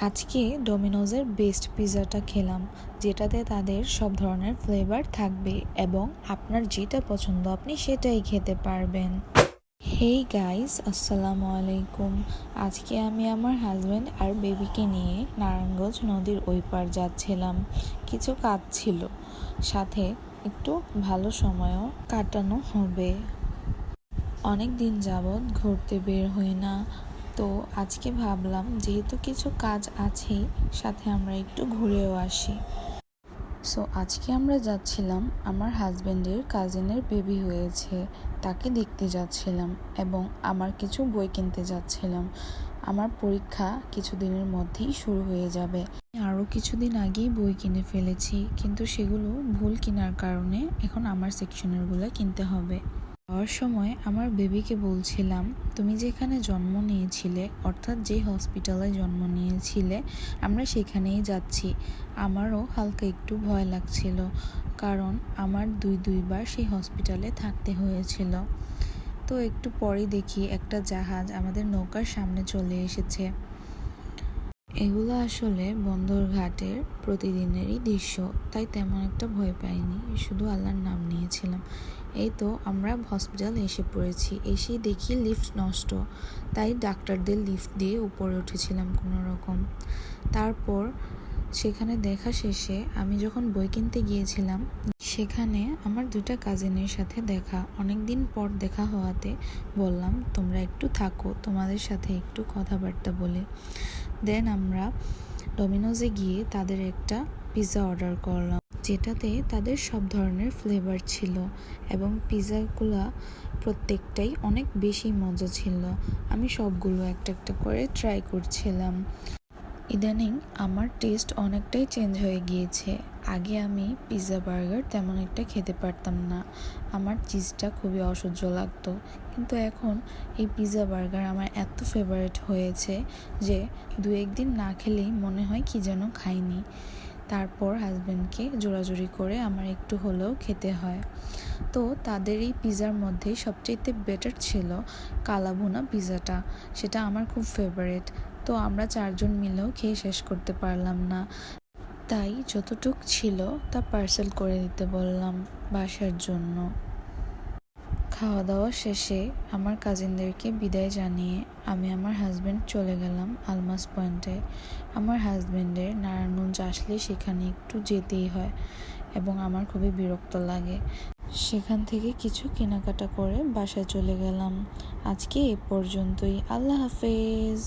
আজকে ডোমিনোজের বেস্ট পিৎজাটা খেলাম, যেটাতে তাদের সব ধরনের ফ্লেভার থাকবে এবং আপনার যেটা পছন্দ আপনি সেটাই খেতে পারবেন। হেই গাইস আসসালামু আলাইকুম। আজকে আমি আমার হাজব্যান্ড আর বেবিকে নিয়ে নারায়ণগঞ্জ নদীর ওই পার যাচ্ছিলাম। কিছু কাজ ছিল, সাথে একটু ভালো সময়ও কাটানো হবে। অনেক দিন যাবৎ ঘুরতে বের হই না তো আজকে ভাবলাম, যেহেতু কিছু কাজ আছেই সাথে আমরা একটু ঘুরেও আসি। সো আজকে আমরা যাচ্ছিলাম, আমার হাজব্যান্ডের কাজিনের বেবি হয়েছে, তাকে দেখতে যাচ্ছিলাম এবং আমার কিছু বই কিনতে যাচ্ছিলাম। আমার পরীক্ষা কিছুদিনের মধ্যেই শুরু হয়ে যাবে। আরও কিছুদিন আগেই বই কিনে ফেলেছি, কিন্তু সেগুলো ভুল কেনার কারণে এখন আমার সেকশনেরগুলো কিনতে হবে। যাওয়ার সময় আমার বেবিকে বলছিলাম, তুমি যেখানে জন্ম নিয়েছিলে, অর্থাৎ যে হসপিটালে জন্ম নিয়েছিলে, আমরা সেখানেই যাচ্ছি। আমারও হালকা একটু ভয় লাগছিল, কারণ আমার দুই দুইবার সেই হসপিটালে থাকতে হয়েছিল। তো একটু পরে দেখি একটা জাহাজ আমাদের নৌকার সামনে চলে এসেছে। এগুলো আসলে বন্দর ঘাটের প্রতিদিনেরই দৃশ্য, তাই তেমন একটা ভয় পাইনি, শুধু আল্লাহর নাম নিয়েছিলাম। এই তো আমরা হসপিটাল এসে পড়েছি, এসেই দেখি লিফট নষ্ট, তাই ডাক্তারদের লিফট দিয়ে উপরে উঠেছিলাম কোনো রকম তারপর সেখানে দেখা শেষে আমি যখন বই কিনতে গিয়েছিলাম, সেখানে আমার দুটা কাজিনের সাথে দেখা অনেক দিন পর দেখা হওয়াতে বললাম, তোমরা একটু থাকো, তোমাদের সাথে একটু কথাবার্তা বলে। দেন আমরা ডমিনোজে গিয়ে তাদের একটা পিৎজা অর্ডার করলাম, যেটাতে তাদের সব ধরনের ফ্লেভার ছিল এবং পিৎজাগুলা প্রত্যেকটাই অনেক বেশি মজা ছিল। আমি সবগুলো একটা একটা করে ট্রাই করছিলাম। ইদানিং আমার টেস্ট অনেকটাই চেঞ্জ হয়ে গিয়েছে। আগে আমি পিৎজা বার্গার তেমন একটা খেতে পারতাম না। আমার চিজটা খুবই অসহ্য লাগতো। কিন্তু এখন এই পিৎজা বার্গার আমার এত ফেভারিট হয়েছে যে দু একদিন না খেলেই মনে হয় কি যেন খাইনি। তারপর হাজব্যান্ডকে জোরাজুরি করে আমার একটু হলেও খেতে হয়। তো তাদের এই পিৎজার মধ্যে সবচেয়ে বেটার ছিল কালাভুনা পিৎজাটা সেটা আমার খুব ফেভারিট তো আমরা চারজন মিলেও খেয়ে শেষ করতে পারলাম না। তাই যতটুক ছিল তা পার্সেল করে দিতে বললাম বাসার জন্য। খাওয়া দাওয়া শেষে আমার কাজিনদেরকে বিদায় জানিয়ে আমি আমার হাজব্যান্ড চলে গেলাম আলমাস পয়েন্টে আমার হাজব্যান্ডের নারায়ণগঞ্জ আসলে সেখানে একটু যেতেই হয় এবং আমার খুবই বিরক্ত লাগে। সেখান থেকে কিছু কেনাকাটা করে বাসায় চলে গেলাম। আজকে এ পর্যন্তই। আল্লাহ হাফেজ।